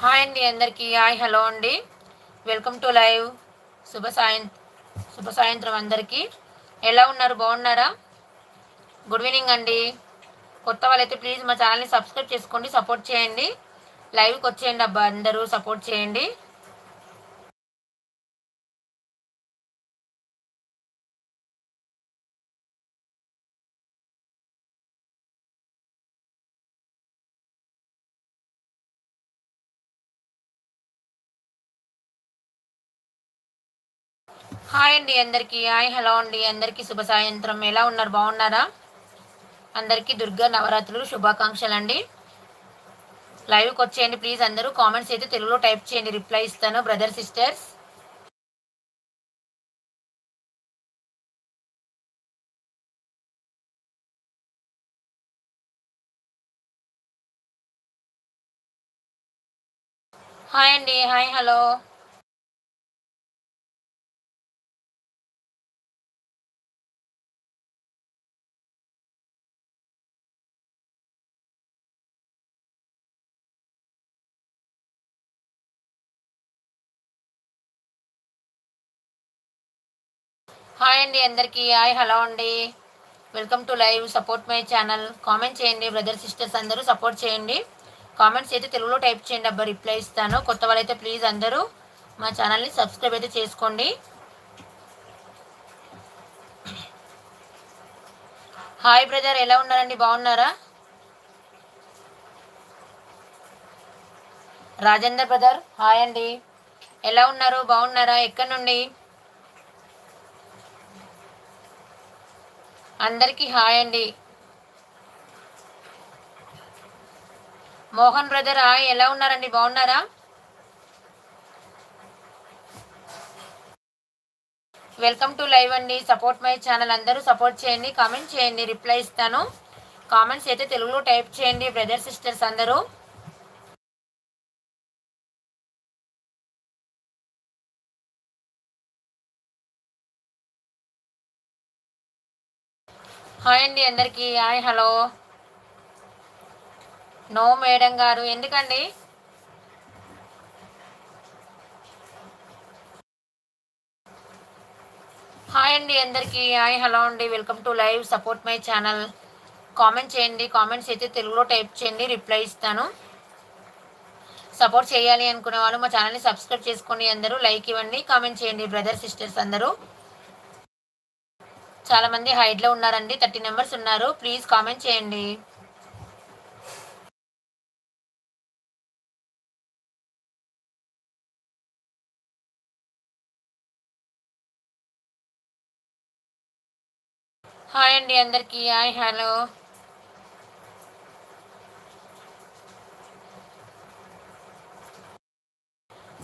Hi అండి అందరికీ. Hi hello అండి. వెల్కమ్ టు లైవ్ శుభ సాయం శుభ సాయంత్రం అందరికీ. ఎలా ఉన్నారు? బాగున్నారా? గుడ్ ఈవినింగ్ అండి. కొత్త వాళ్ళైతే ప్లీజ్ మా ఛానల్ని సబ్స్క్రైబ్ చేసుకోండి సపోర్ట్ చేయండి. లైవ్కి వచ్చేయండి అబ్బా అందరూ సపోర్ట్ చేయండి. హాయ్ అండి అందరికీ. హాయ్ హలో అండి అందరికీ. శుభ సాయంత్రం. ఎలా ఉన్నారు? బాగున్నారా? అందరికీ దుర్గా నవరాత్రులు శుభాకాంక్షలు అండి లైవ్కి వచ్చేయండి ప్లీజ్ అందరూ. కామెంట్స్ అయితే తెలుగులో టైప్ చేయండి. రిప్లై ఇస్తాను. బ్రదర్ సిస్టర్స్ హాయ్ అండి. Hi hello. హాయ్ అండి అందరికీ. హాయ్ హలో అండి. Welcome to live support my channel. Comment చేయండి బ్రదర్ సిస్టర్స్ అందరూ సపోర్ట్ చేయండి. కామెంట్స్ అయితే తెలుగులో టైప్ చేయండి అబ్బా రిప్లై ఇస్తాను. కొత్త వాళ్ళైతే ప్లీజ్ అందరూ మా ఛానల్ని సబ్స్క్రైబ్ అయితే చేసుకోండి. హాయ్ బ్రదర్ ఎలా ఉన్నారండి? బాగున్నారా? రాజేందర్ బ్రదర్ హాయ్ అండి. ఎలా ఉన్నారు? బాగున్నారా? ఎక్కడి నుండి? అందరికీ హాయ్ అండి. Mohan brother hi. ఎలా ఉన్నారండి? బాగున్నారా? వెల్కమ్ టు లైవ్ అండి. Support my channel. అందరూ సపోర్ట్ చేయండి కామెంట్ చేయండి రిప్లై ఇస్తాను. కామెంట్స్ అయితే తెలుగులో టైప్ చేయండి బ్రదర్ సిస్టర్స్ అందరూ. హాయ్ అండి అందరికీ. Hi hello. నో మేడం గారు. ఎందుకండి? హాయ్ అండి అందరికీ. హాయ్ హలో అండి. Welcome to live support my channel. Comment చేయండి. కామెంట్స్ అయితే తెలుగులో టైప్ చేయండి. రిప్లై ఇస్తాను. సపోర్ట్ చేయాలి అనుకునే వాళ్ళు మా ఛానల్ని సబ్స్క్రైబ్ చేసుకోండి అందరూ. లైక్ ఇవ్వండి. కామెంట్ చేయండి బ్రదర్ సిస్టర్స్ అందరూ. చాలా మంది హైట్లో ఉన్నారండి థర్టీ మెంబర్స్ ఉన్నారు. ప్లీజ్ కామెంట్ చేయండి. హాయ్ అండి అందరికీ. Hi hello.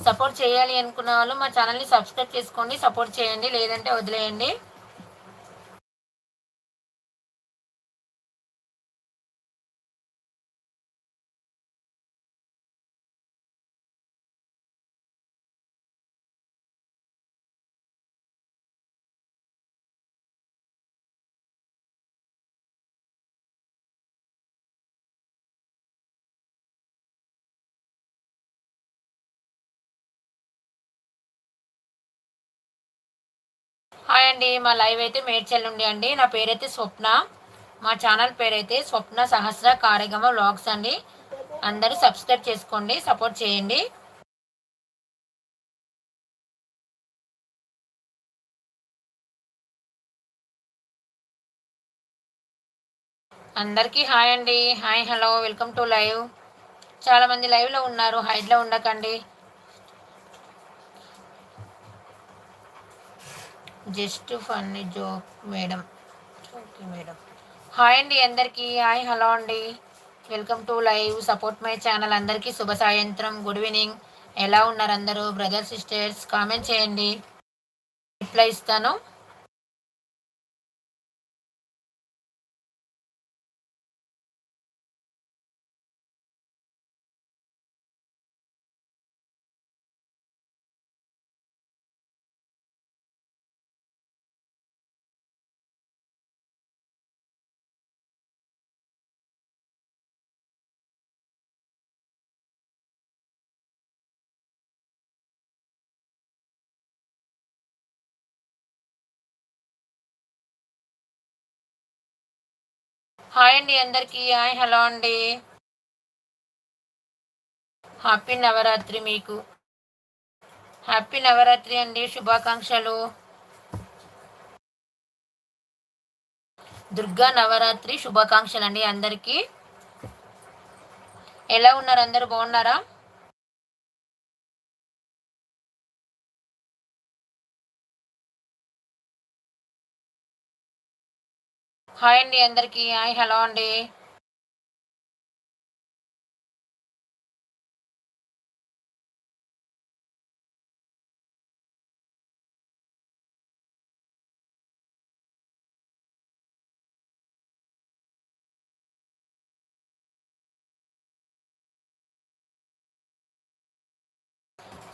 సపోర్ట్ చేయాలి అనుకున్న వాళ్ళు మా ఛానల్ని సబ్స్క్రైబ్ చేసుకోండి సపోర్ట్ చేయండి లేదంటే వదిలేయండి. హాయ్ అండి మా లైవ్ అయితే మేడ్చల్ నుండి అండి. నా పేరైతే స్వప్న. మా ఛానల్ పేరైతే స్వప్న సహస్ర కార్యక్రమ వ్లాగ్స్ అండి. అందరూ సబ్స్క్రైబ్ చేసుకోండి సపోర్ట్ చేయండి. అందరికీ హాయ్ అండి. Hi hello. Welcome to live. చాలామంది లైవ్లో ఉన్నారు. హైడ్లో ఉండకండి. Just funny joke madam. Okay madam. Hi అండి అందరికీ. హాయ్ హలో అండి. Welcome to live support my channel అందరికీ శుభ సాయంత్రం. గుడ్ ఈవినింగ్ ఎలా ఉన్నారు అందరూ? బ్రదర్ సిస్టర్స్ కామెంట్ చేయండి. రిప్లై ఇస్తాను. హాయ్ అండి అందరికీ. హాయ్ హలో అండి. హ్యాపీ నవరాత్రి మీకు. హ్యాపీ నవరాత్రి అండి. శుభాకాంక్షలు. దుర్గా నవరాత్రి శుభాకాంక్షలు అండి అందరికీ. ఎలా ఉన్నారు? అందరు బాగున్నారా? హాయ్ అండి అందరికీ. హాయ్ హలో అండి.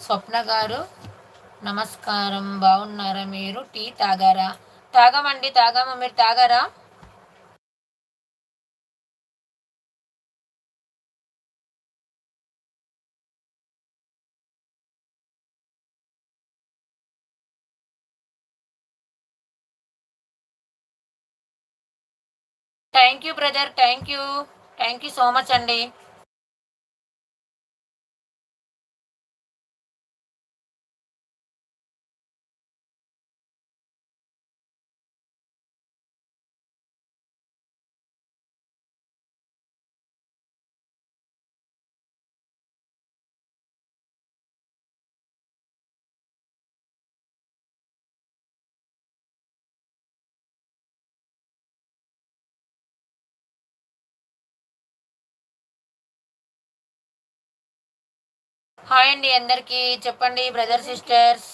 స్వప్న గారు నమస్కారం. బాగున్నారా మీరు? టీ తాగారా? తాగమండి తాగామా. మీరు తాగారా? Thank you brother thank you thank you so much అండి. హాయ్ అండి అందరికీ. చెప్పండి brother sisters.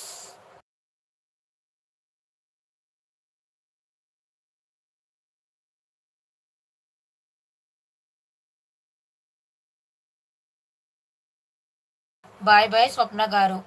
Bye bye Swapna గారు.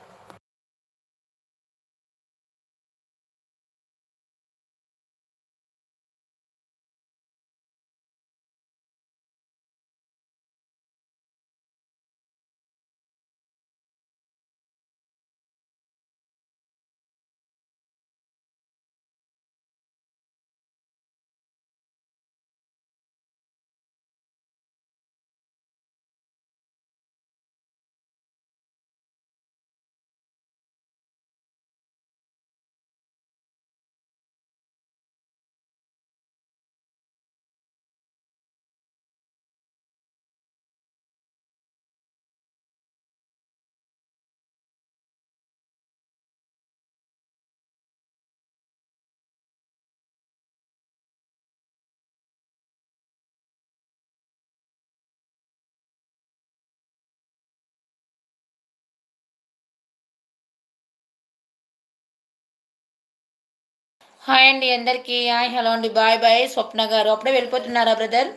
హాయ్ అండి అందరికీ. హాయ్ హలో అండి. Bye bye. స్వప్న గారు. అప్పుడే వెళ్ళిపోతున్నారా బ్రదర్?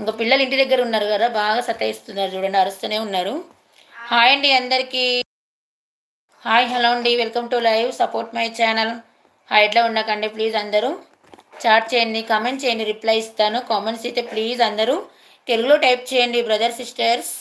ఇంకా పిల్లలు ఇంటి దగ్గర ఉన్నారు కదా బాగా సతాయిస్తున్నారు చూడండి అరుస్తూనే ఉన్నారు. హాయ్ అండి అందరికీ. హాయ్ హలో అండి. Welcome to live support my channel. ఎట్లా ఉండకండి ప్లీజ్ అందరూ? చాట్ చేయండి కామెంట్ చేయండి రిప్లై ఇస్తాను. కామెంట్స్ అయితే ప్లీజ్ అందరూ. తెలుగులో టైప్ చేయండి brother sisters.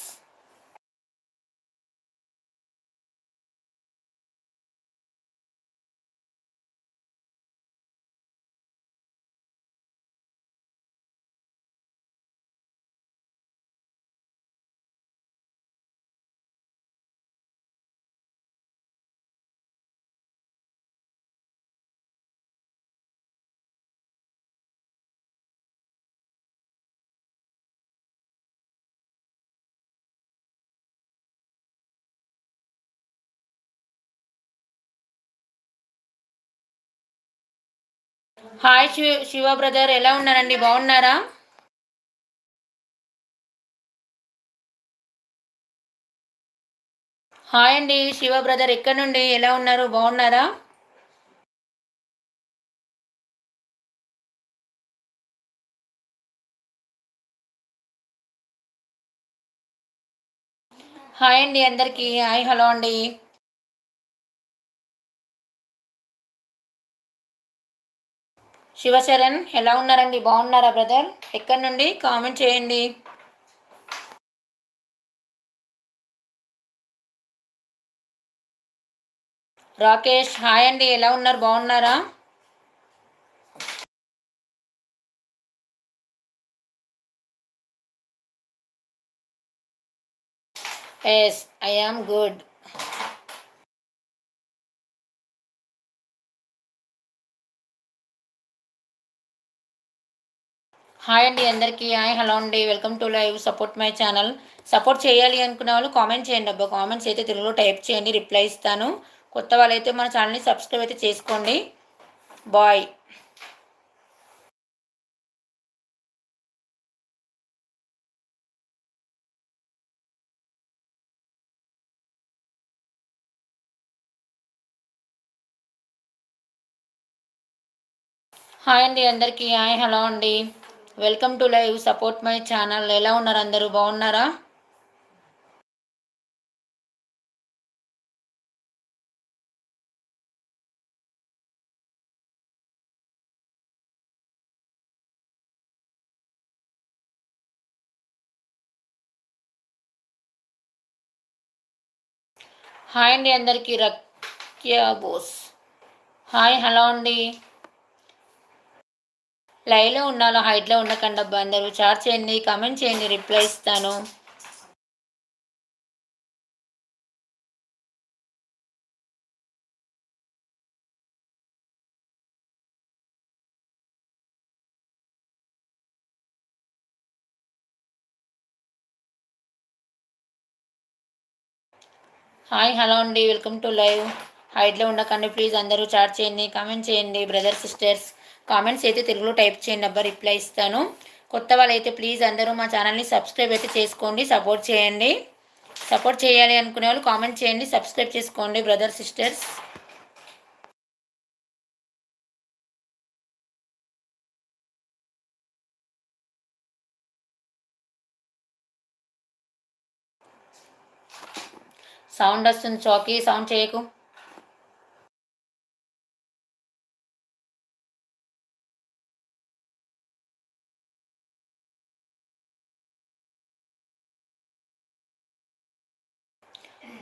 Hi Shiva Shiva brother ఎలా ఉన్నారండి? బాగున్నారా? హాయ్ అండి శివ బ్రదర్ ఎక్కడి నుండి? ఎలా ఉన్నారు? బాగున్నారా? హాయ్ అండి అందరికీ. హాయ్ హలో అండి. శివశరణ్ ఎలా ఉన్నారండి? బాగున్నారా బ్రదర్? ఎక్కడి నుండి? కామెంట్ చేయండి. రాకేష్ హాయ్ అండి. ఎలా ఉన్నారు? బాగున్నారా? Yes I am good hi అండి అందరికీ. హాయ్ హలో అండి. Welcome to live support my channel. Support చేయాలి అనుకునే వాళ్ళు కామెంట్ చేయండి అబ్బా. కామెంట్స్ అయితే తెలుగులో టైప్ చేయండి రిప్లై ఇస్తాను. కొత్త వాళ్ళైతే మన ఛానల్ని సబ్స్క్రైబ్ అయితే చేసుకోండి. బాయ్. హాయ్ అండి అందరికీ. హాయ్ హలో అండి. Welcome to live support my channel. ఎలా ఉన్నారు అందరూ? బాగున్నారా? హాయ్ అండి అందరికీ. రక్యా బోస్. హాయ్ హలో అండి. లైవ్లో ఉన్నాలో హైట్లో ఉండకండి అబ్బా అందరూ. చాట్ చేయండి కామెంట్ చేయండి రిప్లై ఇస్తాను. హాయ్ హలో అండి. Welcome to live. హైట్లో ఉండకండి ప్లీజ్ అందరూ చాట్ చేయండి కామెంట్ చేయండి బ్రదర్ సిస్టర్స్. కామెంట్స్ అయితే తెలుగులో టైప్ చేయండి అబ్బా రిప్లై ఇస్తాను. కొత్త వాళ్ళైతే ప్లీజ్ అందరూ మా ఛానల్ని సబ్స్క్రైబ్ అయితే చేసుకోండి సపోర్ట్ చేయండి. సపోర్ట్ చేయాలి అనుకునే వాళ్ళు కామెంట్ చేయండి సబ్స్క్రైబ్ చేసుకోండి బ్రదర్ సిస్టర్స్. సౌండ్ వస్తుంది చౌకీ సౌండ్ చేయకు.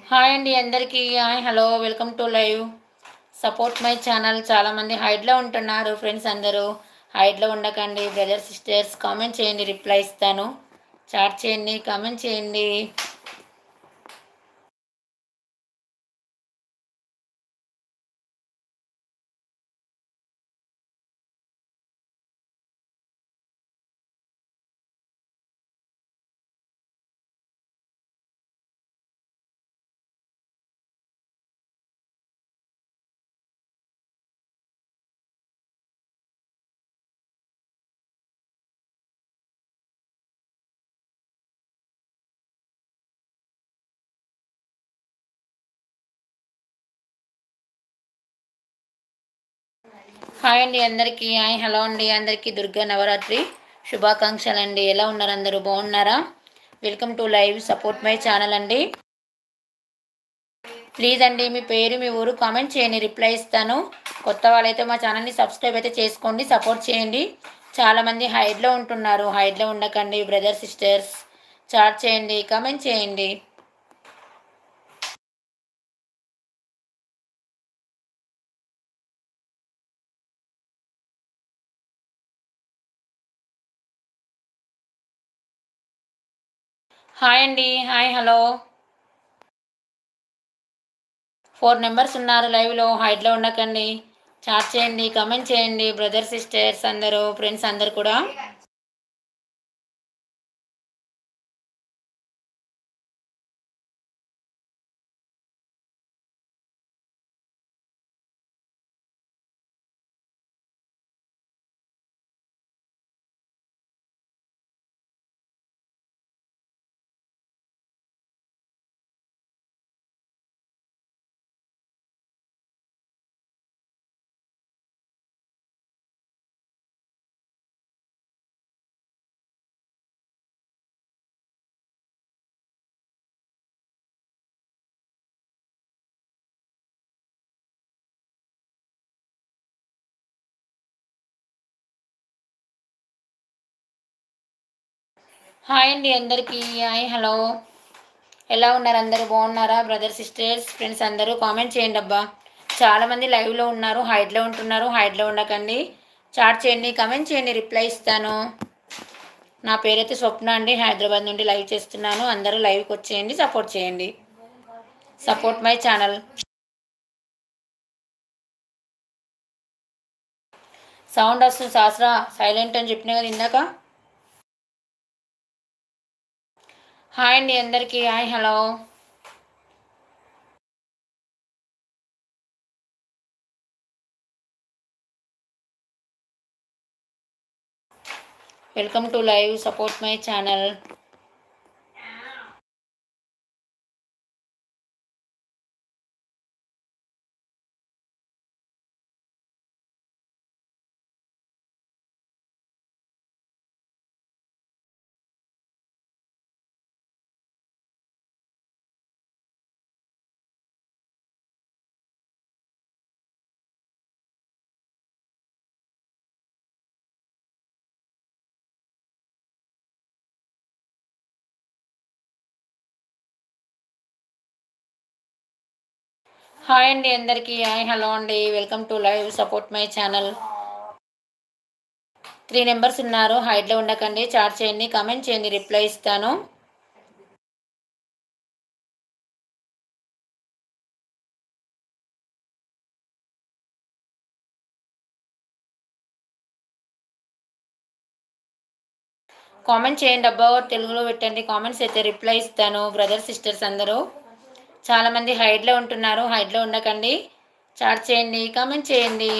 హాయ్ అండి అందరికీ. Hi hello welcome to live. Support my channel. చాలామంది హైడ్లో ఉంటున్నారు ఫ్రెండ్స్ అందరూ. హైడ్లో ఉండకండి బ్రదర్ సిస్టర్స్ కామెంట్ చేయండి రిప్లై ఇస్తాను. చాట్ చేయండి కామెంట్ చేయండి. హాయ్ అండి అందరికీ. హాయ్ హలో అండి. అందరికీ దుర్గా నవరాత్రి శుభాకాంక్షలు అండి ఎలా ఉన్నారు అందరూ? బాగున్నారా? Welcome to live support my channel అండి. ప్లీజ్ అండి మీ పేరు మీ ఊరు కామెంట్ చేయండి. రిప్లై ఇస్తాను. కొత్త వాళ్ళైతే మా ఛానల్ని సబ్స్క్రైబ్ అయితే చేసుకోండి సపోర్ట్ చేయండి. చాలామంది హైడ్లో ఉంటున్నారు. హైడ్లో ఉండకండి బ్రదర్ సిస్టర్స్. చాట్ చేయండి కామెంట్ చేయండి. హాయ్ అండి హాయ్ హలో. ఫోర్ నెంబర్స్ ఉన్నారు లైవ్లో హైట్లో ఉండకండి. చాట్ చేయండి కమెంట్ చేయండి బ్రదర్ సిస్టర్స్ అందరూ ఫ్రెండ్స్ అందరు కూడా. హాయ్ అండి అందరికీ. Hi hello. ఎలా ఉన్నారు అందరూ? బాగున్నారా? బ్రదర్ సిస్టర్స్ ఫ్రెండ్స్ అందరూ? కామెంట్ చేయండి అబ్బా. చాలామంది లైవ్లో ఉన్నారు హైడ్లో ఉంటున్నారు హైడ్లో ఉండకండి. చాట్ చేయండి కామెంట్ చేయండి రిప్లై ఇస్తాను. నా పేరైతే స్వప్న అండి. హైదరాబాద్ నుండి లైవ్ చేస్తున్నాను. అందరూ లైవ్కి వచ్చేయండి సపోర్ట్ చేయండి. సపోర్ట్ మై ఛానల్ సౌండ్ వస్తుంది సాస్రా. సైలెంట్ అని చెప్పిన కదా ఇందాక. హాయ్ అండి అందరికీ hi hello welcome to live support my channel hi అండి అందరికీ. హాయ్ హలో అండి. Welcome to live support my channel. Three numbers ఉన్నారు. హైట్లో ఉండకండి. చాట్ చేయండి. కామెంట్ చేయండి. రిప్లై ఇస్తాను. కామెంట్ చేయండి. అబ్బా తెలుగులో పెట్టండి. కామెంట్స్ అయితే రిప్లై ఇస్తాను. బ్రదర్ సిస్టర్స్ అందరూ. చాలామంది హైడ్లో ఉంటున్నారు. హైడ్లో ఉండకండి. చాట్ చేయండి కామెంట్ చేయండి.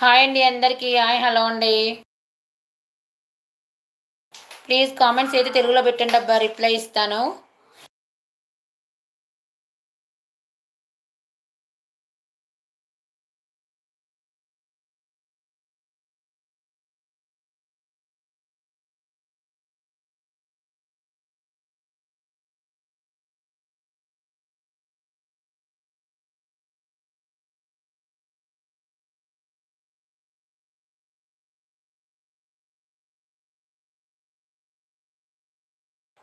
హాయ్ అండి అందరికీ. హాయ్ హలో అండి. ప్లీజ్ కామెంట్స్ అయితే తెలుగులో పెట్టండి అబ్బా రిప్లై ఇస్తాను.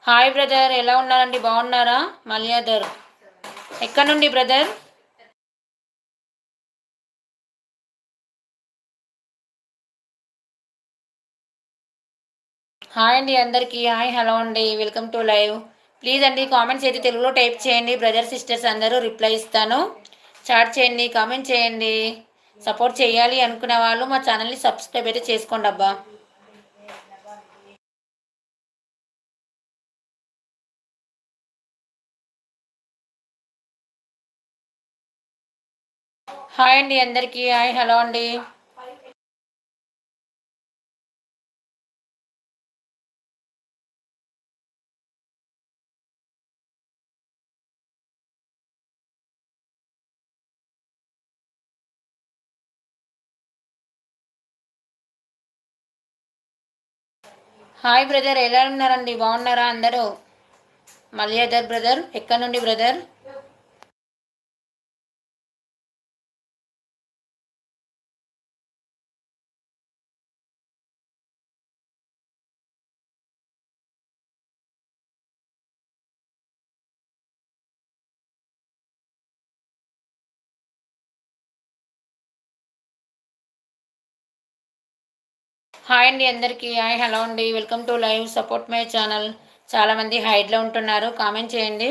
హాయ్ బ్రదర్ ఎలా ఉన్నారండి? బాగున్నారా? మల్యాదర్. ఎక్కడ నుండి బ్రదర్ హాయ్ అండి అందరికీ. హాయ్ హలో అండి. వెల్కమ్ టు లైవ్ ప్లీజ్ అండి కామెంట్స్ అయితే తెలుగులో టైప్ చేయండి. బ్రదర్ సిస్టర్స్ అందరూ రిప్లై ఇస్తాను. చాట్ చేయండి కామెంట్ చేయండి. సపోర్ట్ చేయాలి అనుకునే వాళ్ళు మా ఛానల్ని సబ్స్క్రైబ్ అయితే చేసుకోండి అబ్బా. హాయ్ అండి అందరికీ. హాయ్ హలో అండి. హాయ్ బ్రదర్ ఎలా ఉన్నారండి? బాగున్నారా అందరూ? మల్యాదర్ బ్రదర్ ఎక్కడ నుండి బ్రదర్? హాయ్ అండి అందరికీ. హాయ్ హలో అండి. Welcome to live support my channel. చాలామంది హైడ్లో ఉంటున్నారు. కామెంట్ చేయండి.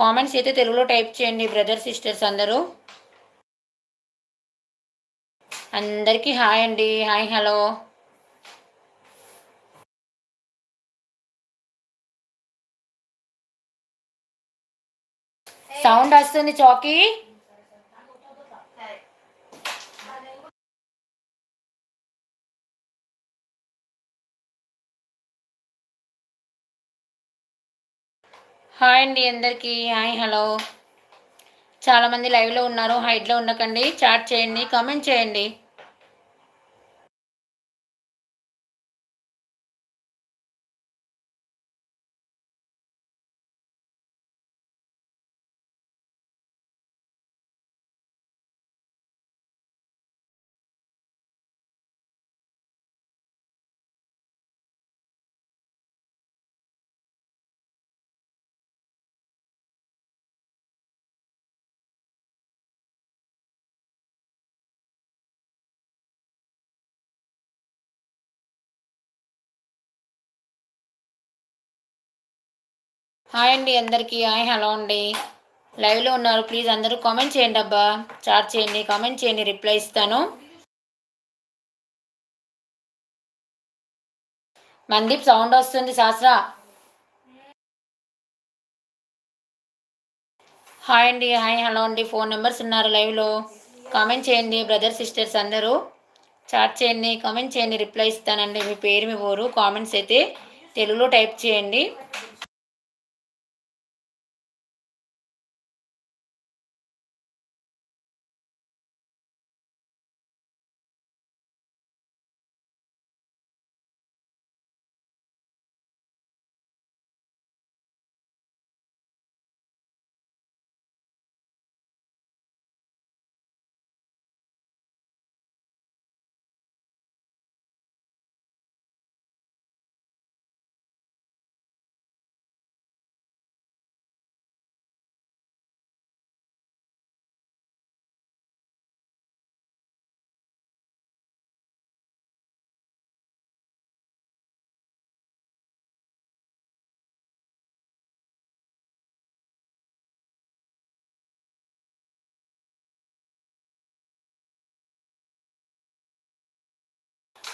కామెంట్స్ అయితే తెలుగులో టైప్ చేయండి బ్రదర్ సిస్టర్స్ అందరూ. అందరికీ హాయ్ అండి. Hi hello. సౌండ్ వస్తుంది చౌకీ. హాయ్ అండి అందరికీ. Hi hello. చాలామంది లైవ్లో ఉన్నారు హైట్లో ఉండకండి. చాట్ చేయండి కామెంట్ చేయండి. హాయ్ అండి అందరికీ. హాయ్ హలో అండి. లైవ్లో ఉన్నారు. ప్లీజ్ అందరూ కామెంట్ చేయండి అబ్బా. చాట్ చేయండి కామెంట్ చేయండి రిప్లై ఇస్తాను. మందీప్ సౌండ్ వస్తుంది శాస్త్ర. హాయ్ అండి హాయ్ హలో అండి. ఫోన్ నెంబర్స్ ఉన్నారు లైవ్లో కామెంట్ చేయండి బ్రదర్ సిస్టర్స్ అందరూ. చాట్ చేయండి కామెంట్ చేయండి రిప్లై ఇస్తానండి. మీ పేరు మీ ఊరు కామెంట్స్ అయితే తెలుగులో టైప్ చేయండి.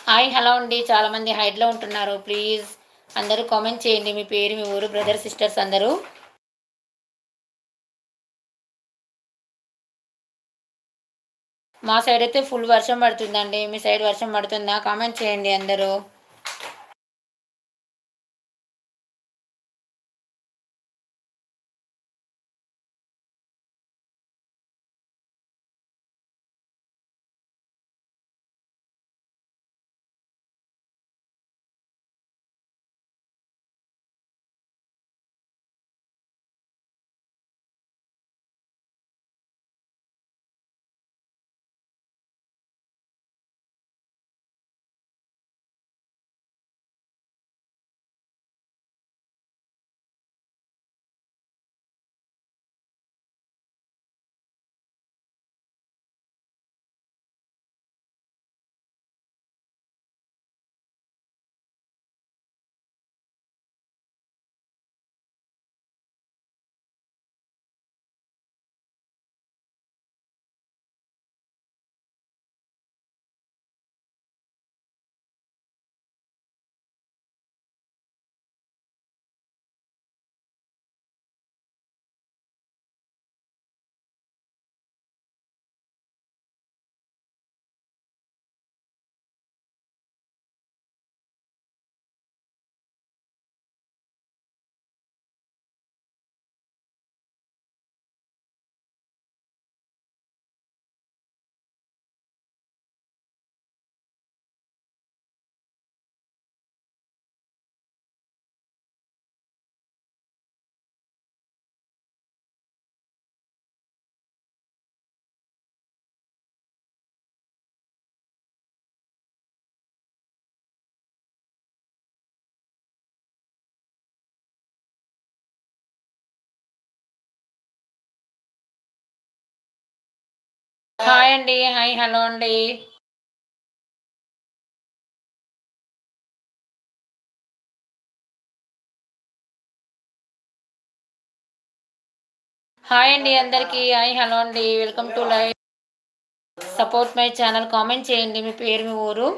హాయ్ హలో అండి. చాలామంది హైడ్లో ఉంటున్నారు. ప్లీజ్ అందరూ కామెంట్ చేయండి. మీ పేరు మీ ఊరు బ్రదర్ సిస్టర్స్ అందరూ. మా సైడ్ అయితే ఫుల్ వర్షం పడుతుందండి. మీ సైడ్ వర్షం పడుతుందా? కామెంట్ చేయండి అందరూ. హాయ్ అండి హాయ్ హలో అండి. హాయ్ అండి అందరికీ హాయ్ హలో అండి. Welcome to live. Support my channel. Comment చేయండి మీ పేరు మీ ఊరు?